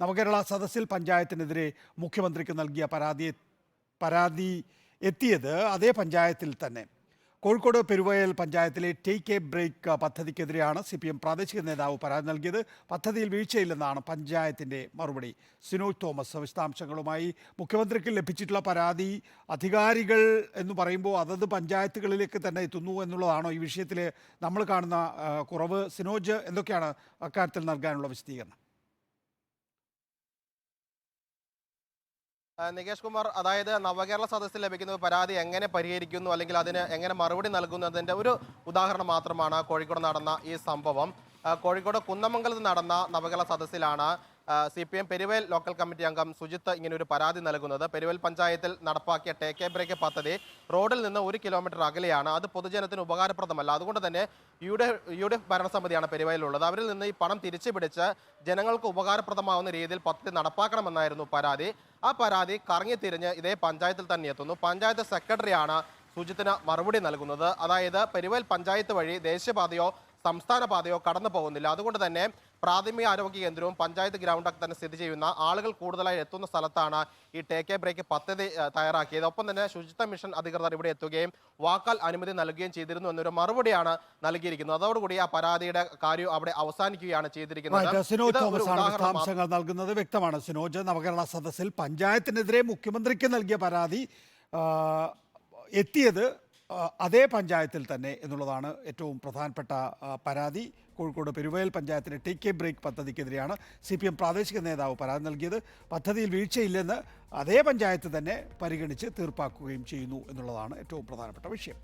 നവകേരള സദസ്സിൽ പഞ്ചായത്തിനെതിരെ മുഖ്യമന്ത്രിക്ക് നൽകിയ പരാതി പരാതി എത്തിയത് അതേ പഞ്ചായത്തിൽ തന്നെ. കോഴിക്കോട് പെരുവയൽ പഞ്ചായത്തിലെ ടേക്ക് എ ബ്രേക്ക് പദ്ധതിക്കെതിരെയാണ് സി പി എം പ്രാദേശിക നേതാവ് പരാതി നൽകിയത്. പദ്ധതിയിൽ വീഴ്ചയില്ലെന്നാണ് പഞ്ചായത്തിന്റെ മറുപടി. സിനോജ് തോമസ് വിശദാംശങ്ങളുമായി മുഖ്യമന്ത്രിക്ക് ലഭിച്ചിട്ടുള്ള പരാതി അധികാരികൾ എന്ന് പറയുമ്പോൾ അതത് പഞ്ചായത്തുകളിലേക്ക് തന്നെ എത്തുന്നു എന്നുള്ളതാണോ ഈ വിഷയത്തിൽ നമ്മൾ കാണുന്ന കുറവ്? സിനോജ് എന്തൊക്കെയാണ് അക്കാര്യത്തിൽ നൽകാനുള്ള വിശദീകരണം ആ, നികേഷ് കുമാർ അതായത് നവകേരള സദസ്സിൽ ലഭിക്കുന്ന പരാതി എങ്ങനെ പരിഹരിക്കുന്നു? അല്ലെങ്കിൽ അതിന് എങ്ങനെ മറുപടി നൽകുന്നു അതിന്റെ ഒരു ഉദാഹരണം മാത്രമാണ് കോഴിക്കോട് നടന്ന ഈ സംഭവം. കോഴിക്കോട് കുന്നമംഗലത്ത് നടന്ന Navakerala സദസ്സിലാണ് C P M Peruvayal local committee അംഗം സുജിത്ത് ഇങ്ങനെ ഒരു പരാതി നൽകുന്നത്. പെരുവേൽ പഞ്ചായത്തിൽ നടപ്പാക്കിയ ടേക്ക് എ ബ്രേക്ക് പദ്ധതി റോഡിൽ നിന്ന് ഒരു കിലോമീറ്റർ അകലെയാണ്. അത് പൊതുജനത്തിന് ഉപകാരപ്രദമല്ല. അതുകൊണ്ട് തന്നെ U D U D F ഭരണസമിതിയാണ് പെരുവയിലുള്ളത് അവരിൽ നിന്ന് ഈ പണം തിരിച്ചു പിടിച്ച് ജനങ്ങൾക്ക് ഉപകാരപ്രദമാവുന്ന രീതിയിൽ പദ്ധതി നടപ്പാക്കണമെന്നായിരുന്നു പരാതി. ആ പരാതി കറങ്ങി തിരിഞ്ഞ് ഇതേ പഞ്ചായത്തിൽ തന്നെ എത്തുന്നു. പഞ്ചായത്ത് സെക്രട്ടറിയാണ് സുജിത്തിന് മറുപടി നൽകുന്നത്. അതായത് പെരുവൽ പഞ്ചായത്ത് വഴി ദേശീയപാതയോ സംസ്ഥാന പാതയോ കടന്നു പോകുന്നില്ല അതുകൊണ്ട് തന്നെ പ്രാഥമിക ആരോഗ്യ കേന്ദ്രവും പഞ്ചായത്ത് ഗ്രൗണ്ടൊക്കെ തന്നെ സ്ഥിതി ചെയ്യുന്ന ആളുകൾ കൂടുതലായി എത്തുന്ന സ്ഥലത്താണ് ഈ ടേക്ക് എ ബ്രേക്ക് പദ്ധതി തയ്യാറാക്കിയത്. ഒപ്പം തന്നെ ശുചിത്വ മിഷൻ അധികൃതർ ഇവിടെ എത്തുകയും വാക്കാൽ അനുമതി നൽകുകയും ചെയ്തിരുന്നു എന്നൊരു മറുപടിയാണ് നൽകിയിരിക്കുന്നത്. അതോടുകൂടി ആ പരാതിയുടെ കാര്യം അവിടെ അവസാനിക്കുകയാണ് ചെയ്തിരിക്കുന്നത്. നൽകുന്നത് വ്യക്തമാണ്. സിനോജ് നവകേരള സദസ്സിൽ പഞ്ചായത്തിനെതിരെ മുഖ്യമന്ത്രിക്ക് നൽകിയ പരാതി എത്തിയത് അതേ പഞ്ചായത്തിൽ തന്നെ എന്നുള്ളതാണ് ഏറ്റവും പ്രധാനപ്പെട്ട പരാതി. കോഴിക്കോട് പെരുവയൽ പഞ്ചായത്തിലെ ടി കെ ബ്രേക്ക് പദ്ധതിക്കെതിരെയാണ് സി പി എം പ്രാദേശിക നേതാവ് പരാതി നൽകിയത്. പദ്ധതിയിൽ വീഴ്ചയില്ലെന്ന് അതേ പഞ്ചായത്ത് തന്നെ പരിഗണിച്ച് തീർപ്പാക്കുകയും ചെയ്യുന്നു എന്നുള്ളതാണ് ഏറ്റവും പ്രധാനപ്പെട്ട വിഷയം.